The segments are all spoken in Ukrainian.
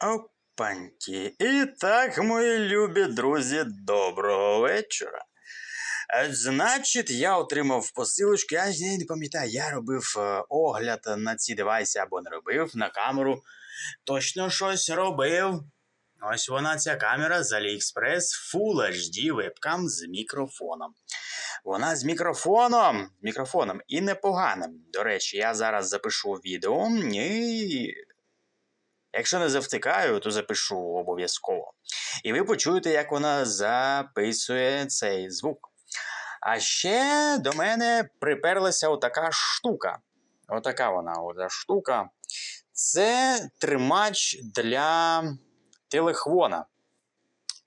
Опаньки. І так, мої любі друзі, доброго вечора. Е, Значить, я отримав посилочку, я не пам'ятаю, я робив е, огляд на ці девайси або не робив на камеру. Точно щось робив. Ось вона ця камера з AliExpress Full HD webcam з мікрофоном. Вона з мікрофоном, мікрофоном і непоганим. До речі, я зараз запишу відео і Якщо не завтикаю, то запишу обов'язково. І ви почуєте, як вона записує цей звук. А ще до мене приперлася отака штука. Отака вона, ота штука. Це тримач для телехвона.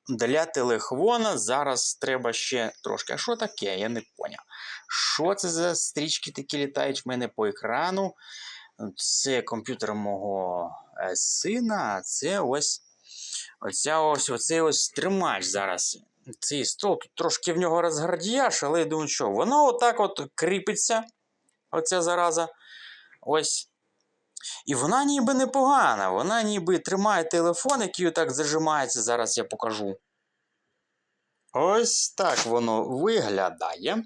Для телехвона зараз треба ще трошки. А що таке? Я не поняв. Що це за стрічки такі літають в мене по екрану? Це комп'ютер мого сина, це ось оця ось оцей ось тримач зараз. Цей стол тут трошки в нього розгардіяш, але я думаю, що воно отак от кріпиться, оця зараза. Ось. І вона ніби непогана. Вона ніби тримає телефон, який отак зажимається. Зараз я покажу. Ось так воно виглядає.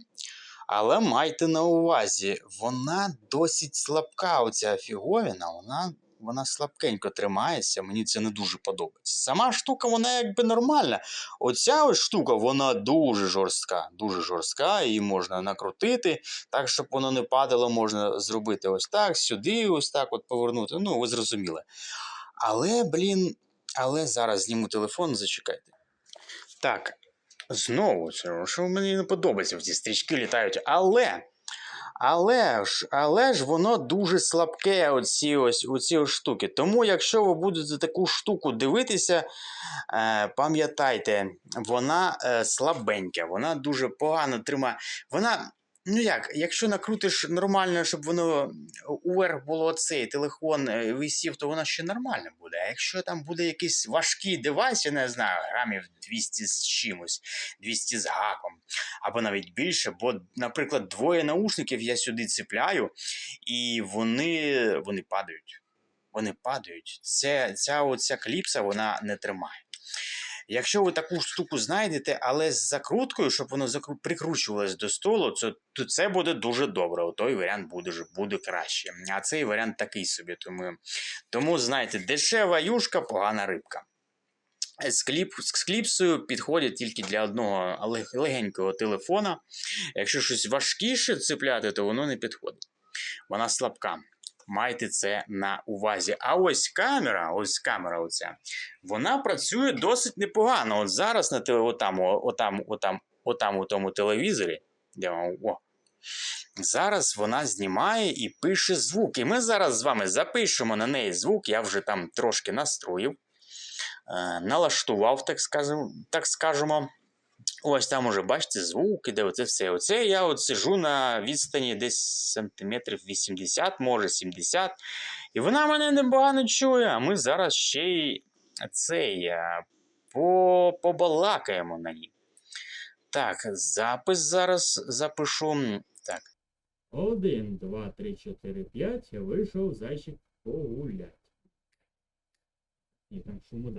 Але майте на увазі, вона досить слабка, оця фіговіна, вона, вона слабкенько тримається, мені це не дуже подобається. Сама штука, вона якби нормальна. Оця ось штука, вона дуже жорстка, дуже жорстка, її можна накрутити, так, щоб воно не падало, можна зробити ось так, сюди, ось так от повернути. Ну, ви зрозуміли. Але, блін, але зараз зніму телефон, зачекайте. Так, Знову, що мені не подобається ці стрічки літають. Але. Але ж, але ж воно дуже слабке, оці ось оці ось штуки. Тому, якщо ви будете таку штуку дивитися, е, пам'ятайте, вона е, слабенька, вона дуже погано тримає. Вона, ну як, якщо накрутиш нормально, щоб воно уверх було цей телефон е, висів, то воно ще нормально буде. А якщо там буде якийсь важкий девайс, я не знаю, грамів 200 з чимось, 200 з гаком, або навіть більше, бо, наприклад, двоє наушників я сюди цепляю, і вони, вони падають. Вони падають. Це, ця оця кліпса вона не тримає. Якщо ви таку штуку знайдете, але з закруткою, щоб воно закру... прикручувалось до столу, то, то це буде дуже добре. О, той варіант буде буде краще. А цей варіант такий собі. Тому, тому знаєте, дешева юшка, погана рибка. З, кліп, з кліпсою підходять тільки для одного легенького телефона. Якщо щось важкіше цепляти, то воно не підходить. Вона слабка. Майте це на увазі. А ось камера, ось камера, оця, вона працює досить непогано. От зараз на теле, отам, отам, отам, отам у тому телевізорі. Де, о, Зараз вона знімає і пише звук. І ми зараз з вами запишемо на неї звук. Я вже там трошки настроїв, е, налаштував, так скажемо. Ось там уже, бачите, звук іде, оце все. Оце я от сижу на відстані десь сантиметрів 80, може 70. І вона мене непогано чує. А ми зараз ще й цей по, побалакаємо на ній. Так, запис зараз запишу. Так. Один, два, три, чотири, п'ять. Вийшов зайчик погулять. Ні, там шуму.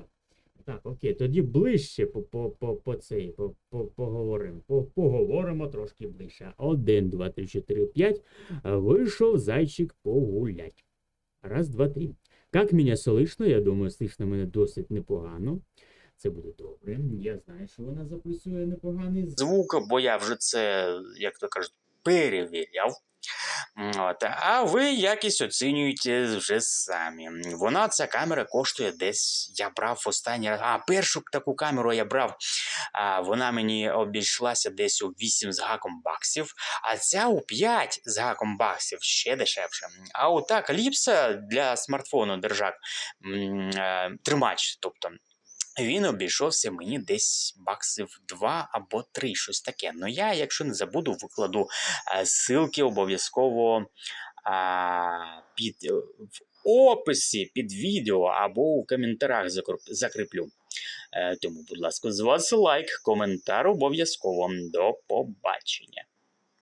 Так, окей, тоді ближче по, по, по, по цей, по, по, поговоримо. По, поговоримо трошки ближче. Один, два, три, чотири, п'ять. Вийшов зайчик погулять. Раз, два, три. Как мене слышно? Я думаю, слышно мене досить непогано. Це буде добре. Я знаю, що вона записує непоганий. Звук, бо я вже це, як то кажуть, перевіряв. От. А ви якість оцінюєте вже самі. Вона, ця камера коштує десь. Я брав останній раз. А першу таку камеру я брав. А Вона мені обійшлася десь у 8 з гаком баксів, а ця у 5 з гаком баксів ще дешевше. А ота кліпса для смартфону держак е, тримач. тобто він обійшовся мені десь баксів 2 або 3, щось таке. Ну я, якщо не забуду, викладу е, ссылки обов'язково під е, в описі під відео або у коментарях закріплю. Е, тому, будь ласка, з вас лайк, коментар обов'язково. До побачення.